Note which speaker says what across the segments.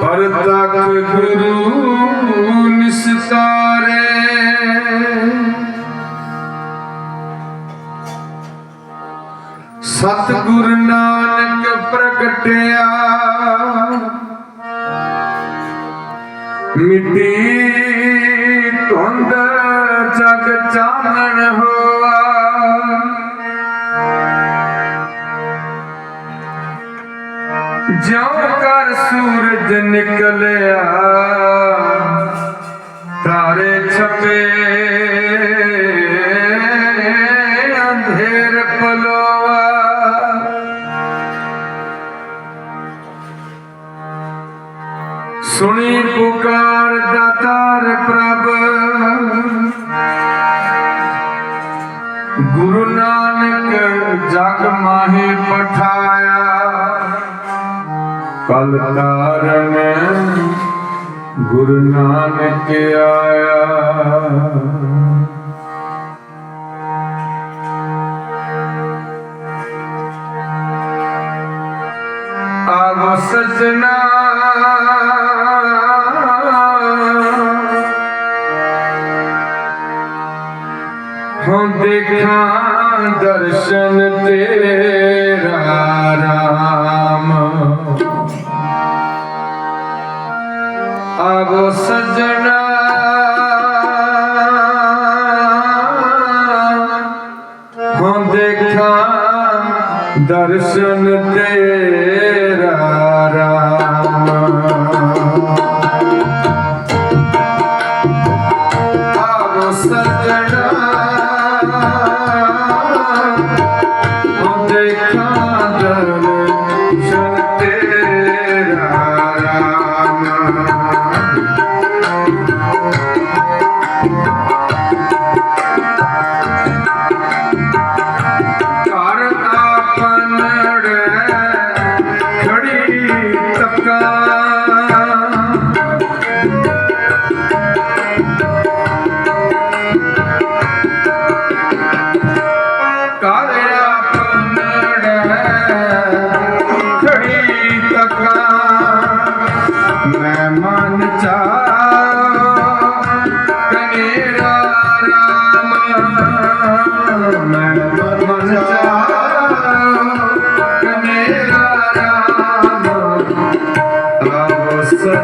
Speaker 1: ਪਰ ਤਕ ਗੁਰੂ ਨਿਸਤਾਰੇ। ਸਤ ਨਾਨਕ ਪ੍ਰਗਟਿਆ। ਮਿੱਟੀ ਤਾਰੇ ਅੰਧੇਰ ਪਲੋਆ। ਸੁਣੀ ਪੁਕਾਰ ਦਾਤਾਰ ਪ੍ਰਭ। ਗੁਰੂ ਨਾਨਕ ਜਗ ਮਾਹੇ ਪਠਾਇਆ। ਕਲ ਤਾਰਨ ਗੁਰੂ ਨਾਨਕ ਆਇਆ। ਆਗੋ ਸਜਣਾ। ਹੁਣ ਦੇਖਾਂ ਦਰਸ਼ਨ ਤੇਰਾ ਰਾਮ। ਆਗੋ ਸਜਣਾ। ਹੁਣ ਦੇਖਾਂ ਦਰਸ਼ਨ ਤੇਰਾ ਰਾਮ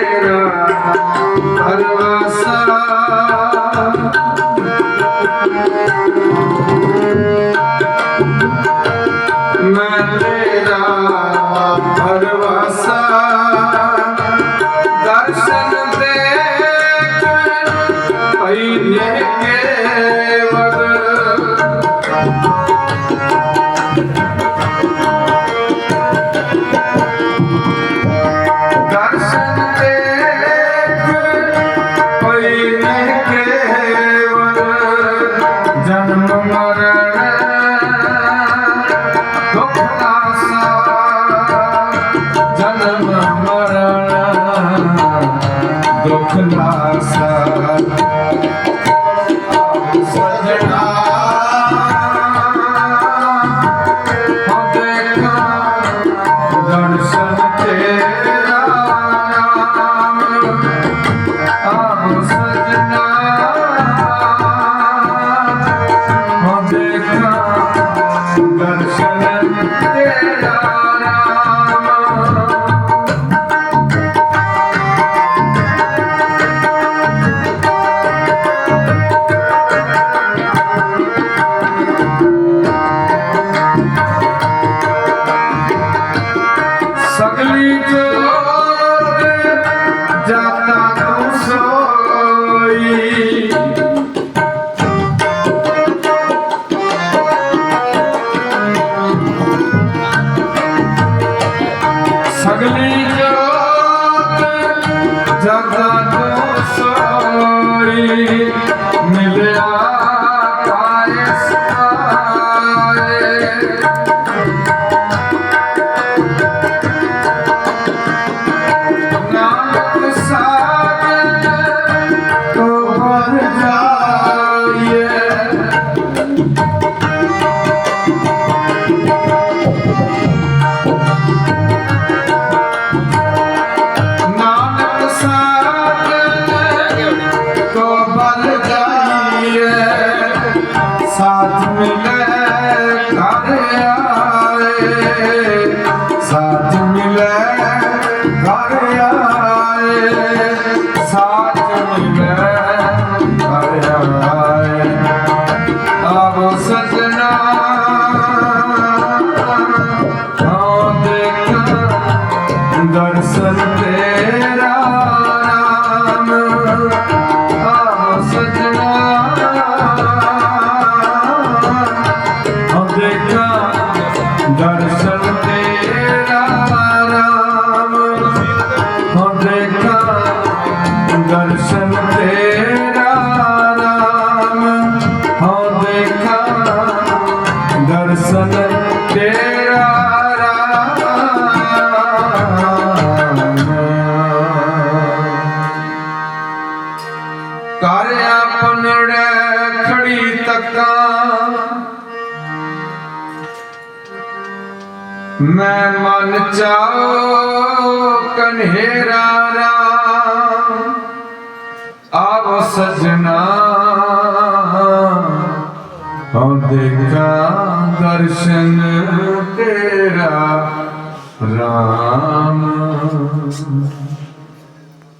Speaker 1: ਮੈਂ ਤੇਰਾ ਪਰਵਾਸਾ I'm gonna celebrate. ਮੈਂ ਮਨ ਚਾਉ ਕਨਹਿਰਾ ਰਾਮ ਆਵੋ ਸਜਣਾ। ਹਉ ਦੇਖਾ ਦਰਸ਼ਨ ਤੇਰਾ ਰਾਮ।